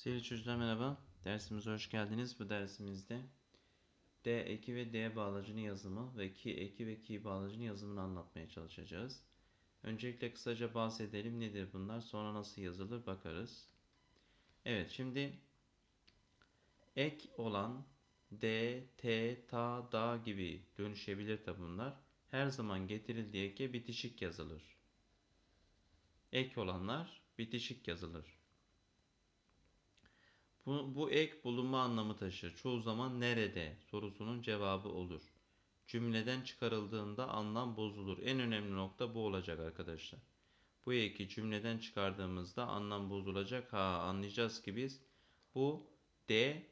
Sevgili çocuklar merhaba. Dersimize hoş geldiniz. Bu dersimizde D eki ve D bağlacının yazımı ve ki eki ve ki bağlacının yazımını anlatmaya çalışacağız. Öncelikle kısaca bahsedelim nedir bunlar sonra nasıl yazılır bakarız. Evet şimdi ek olan D, T, Ta, Da gibi dönüşebilir tabi bunlar. Her zaman getirildiği eke bitişik yazılır. Ek olanlar bitişik yazılır. Bu, bu ek bulunma anlamı taşır. Çoğu zaman nerede sorusunun cevabı olur. Cümleden çıkarıldığında anlam bozulur. En önemli nokta bu olacak arkadaşlar. Bu eki cümleden çıkardığımızda anlam bozulacak. Ha anlayacağız ki biz bu D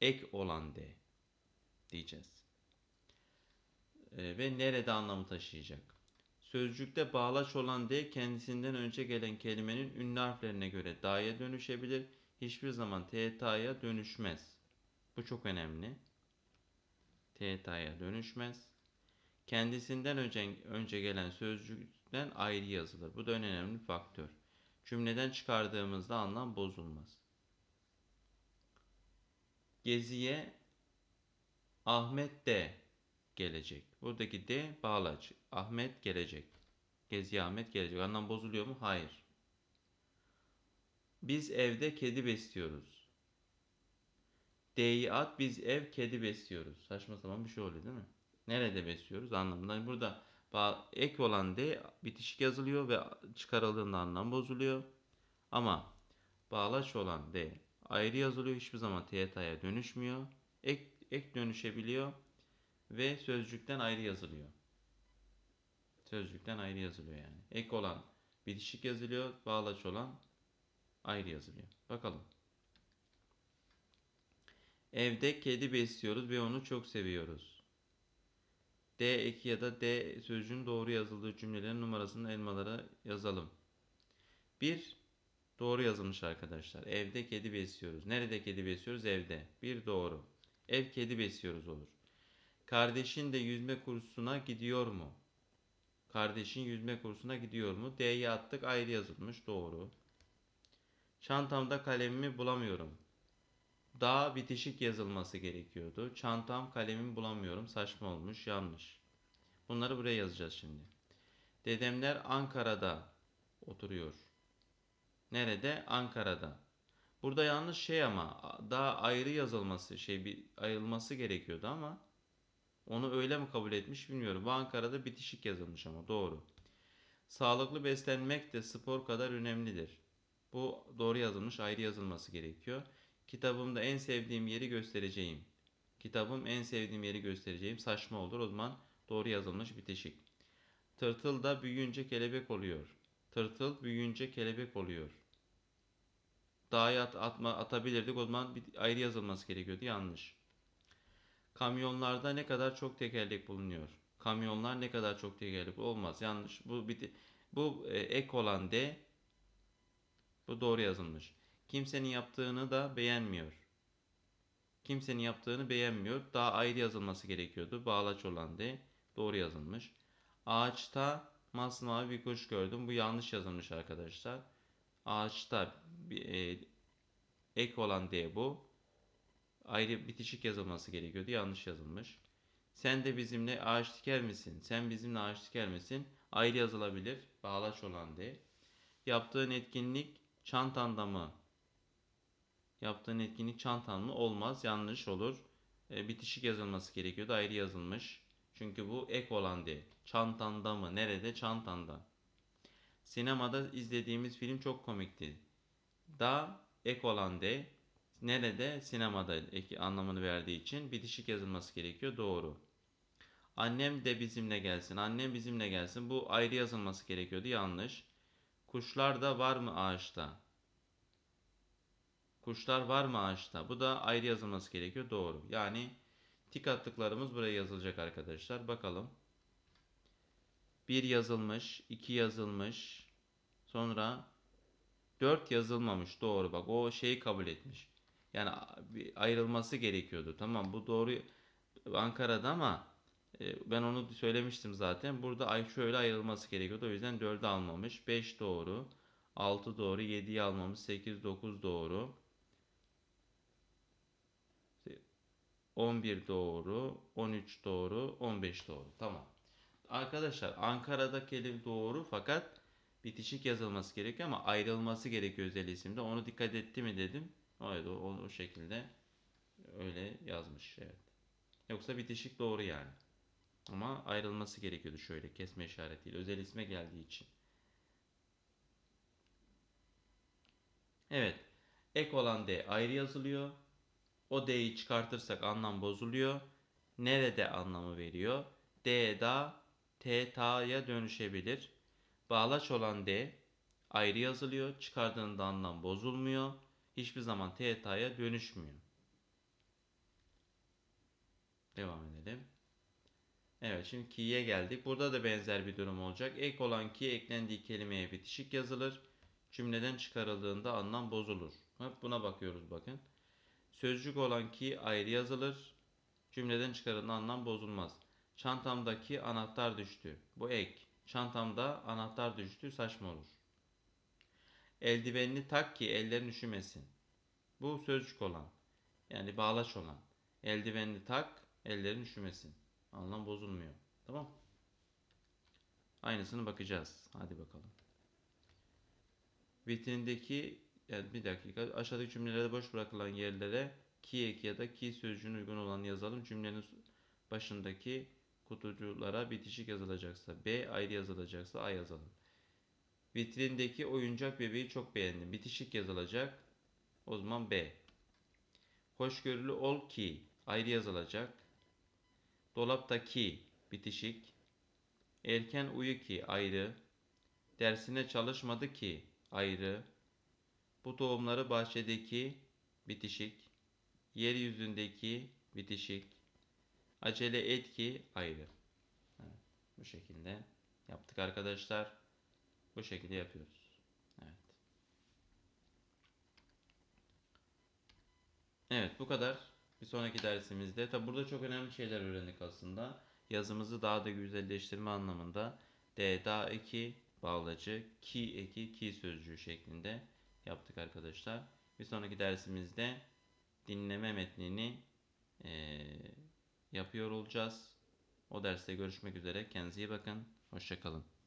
ek olan D diyeceğiz. Ee, ve nerede anlamı taşıyacak. Sözcükte bağlaç olan D kendisinden önce gelen kelimenin ünlü harflerine göre da'ya dönüşebilir. Hiçbir zaman TTA'ya dönüşmez. Bu çok önemli. TTA'ya dönüşmez. Kendisinden önce, önce gelen sözcükten ayrı yazılır. Bu da en önemli faktör. Cümleden çıkardığımızda anlam bozulmaz. Geziye Ahmet de gelecek. Buradaki D bağlaç. Ahmet gelecek. Geziye Ahmet gelecek. Anlam bozuluyor mu? Hayır. Biz evde kedi besliyoruz. D'yi at biz ev kedi besliyoruz. Saçma sapan bir şey oluyor değil mi? Nerede besliyoruz anlamında. Burada ek olan D bitişik yazılıyor ve çıkarıldığında anlam bozuluyor. Ama bağlaç olan D ayrı yazılıyor. Hiçbir zaman TYT'ye dönüşmüyor. Ek, ek dönüşebiliyor ve sözcükten ayrı yazılıyor. Sözcükten ayrı yazılıyor yani. Ek olan bitişik yazılıyor, bağlaç olan ayrı yazılıyor. Bakalım. Evde kedi besliyoruz ve onu çok seviyoruz. D eki ya da D sözcüğün doğru yazıldığı cümlelerin numarasını elmalara yazalım. 1. Doğru yazılmış arkadaşlar. Evde kedi besliyoruz. Nerede kedi besliyoruz? Evde. Bir doğru. Ev kedi besliyoruz olur. Kardeşin de yüzme kursuna gidiyor mu? Kardeşin yüzme kursuna gidiyor mu? D'yi attık ayrı yazılmış. Doğru. Çantamda kalemimi bulamıyorum. Daha bitişik yazılması gerekiyordu. Çantam kalemimi bulamıyorum. Saçma olmuş. Yanlış. Bunları buraya yazacağız şimdi. Dedemler Ankara'da oturuyor. Nerede? Ankara'da. Burada yanlış şey ama daha ayrı yazılması şey bir ayrılması gerekiyordu ama onu öyle mi kabul etmiş bilmiyorum. Bu Ankara'da bitişik yazılmış ama doğru. Sağlıklı beslenmek de spor kadar önemlidir. Bu doğru yazılmış, ayrı yazılması gerekiyor. Kitabımda en sevdiğim yeri göstereceğim. Kitabım en sevdiğim yeri göstereceğim. Saçma olur. O zaman doğru yazılmış bitişik. Tırtıl da büyüyünce kelebek oluyor. Tırtıl büyüyünce kelebek oluyor. Dağa at, atma, atabilirdik. O zaman bir ayrı yazılması gerekiyordu. Yanlış. Kamyonlarda ne kadar çok tekerlek bulunuyor. Kamyonlar ne kadar çok tekerlek olmaz. Yanlış. Bu bir, bu e, ek olan D bu doğru yazılmış. Kimsenin yaptığını da beğenmiyor. Kimsenin yaptığını beğenmiyor. Daha ayrı yazılması gerekiyordu. Bağlaç olan D doğru yazılmış. Ağaçta masmavi bir kuş gördüm. Bu yanlış yazılmış arkadaşlar. Ağaçta e, ek olan D bu. Ayrı bitişik yazılması gerekiyordu. Yanlış yazılmış. Sen de bizimle ağaç diker misin? Sen bizimle ağaç diker misin? Ayrı yazılabilir. Bağlaç olan D. Yaptığın etkinlik çantanda mı? Yaptığın etkinlik çantan mı? Olmaz. Yanlış olur. E, bitişik yazılması gerekiyordu. Ayrı yazılmış. Çünkü bu ek olan değil. Çantanda mı? Nerede? Çantanda. Sinemada izlediğimiz film çok komikti. Da ek olan de nerede? Sinemada ek anlamını verdiği için bitişik yazılması gerekiyor. Doğru. Annem de bizimle gelsin. Annem bizimle gelsin. Bu ayrı yazılması gerekiyordu. Yanlış. Kuşlar da var mı ağaçta? Kuşlar var mı ağaçta? Bu da ayrı yazılması gerekiyor. Doğru. Yani tik attıklarımız buraya yazılacak arkadaşlar. Bakalım. Bir yazılmış, iki yazılmış. Sonra dört yazılmamış. Doğru bak o şeyi kabul etmiş. Yani ayrılması gerekiyordu. Tamam bu doğru Ankara'da ama e, ben onu söylemiştim zaten. Burada ay şöyle ayrılması gerekiyordu. O yüzden 4'ü almamış. 5 doğru. 6 doğru. 7'yi almamız 8, 9 doğru. 11 doğru. 13 doğru. 15 doğru. Tamam. Arkadaşlar Ankara'da kelime doğru fakat bitişik yazılması gerekiyor ama ayrılması gerekiyor özel isimde. Onu dikkat etti mi dedim. Evet o, o, o şekilde öyle yazmış. Evet. Yoksa bitişik doğru yani. Ama ayrılması gerekiyordu şöyle kesme işaretiyle. Özel isme geldiği için. Evet. Ek olan D ayrı yazılıyor. O D'yi çıkartırsak anlam bozuluyor. Nerede anlamı veriyor? D da T ta'ya dönüşebilir. Bağlaç olan D ayrı yazılıyor. Çıkardığında anlam bozulmuyor. Hiçbir zaman T ta'ya dönüşmüyor. Devam edelim. Evet şimdi ki'ye geldik. Burada da benzer bir durum olacak. Ek olan ki eklendiği kelimeye bitişik yazılır. Cümleden çıkarıldığında anlam bozulur. Hep buna bakıyoruz bakın. Sözcük olan ki ayrı yazılır. Cümleden çıkarılan anlam bozulmaz. Çantamdaki anahtar düştü. Bu ek. Çantamda anahtar düştü saçma olur. Eldivenini tak ki ellerin üşümesin. Bu sözcük olan. Yani bağlaç olan. Eldivenini tak ellerin üşümesin. Anlam bozulmuyor. Tamam. Aynısını bakacağız. Hadi bakalım. Vitrindeki yani bir dakika aşağıdaki cümlelerde boş bırakılan yerlere ki eki ya da ki sözcüğün uygun olanı yazalım. Cümlenin başındaki kutuculara bitişik yazılacaksa B ayrı yazılacaksa A yazalım. Vitrindeki oyuncak bebeği çok beğendim. Bitişik yazılacak. O zaman B. Hoşgörülü ol ki ayrı yazılacak. Dolaptaki bitişik. Erken uyu ki ayrı. Dersine çalışmadı ki ayrı. Bu tohumları bahçedeki bitişik. Yeryüzündeki bitişik. Acele et ki ayrı. Bu şekilde yaptık arkadaşlar. Bu şekilde yapıyoruz. Evet. Evet bu kadar. Bir sonraki dersimizde. Tabi burada çok önemli şeyler öğrendik aslında. Yazımızı daha da güzelleştirme anlamında D, da eki, bağlacı, ki eki, ki sözcüğü şeklinde yaptık arkadaşlar. Bir sonraki dersimizde dinleme metnini e, yapıyor olacağız. O derste görüşmek üzere. Kendinize iyi bakın. Hoşçakalın.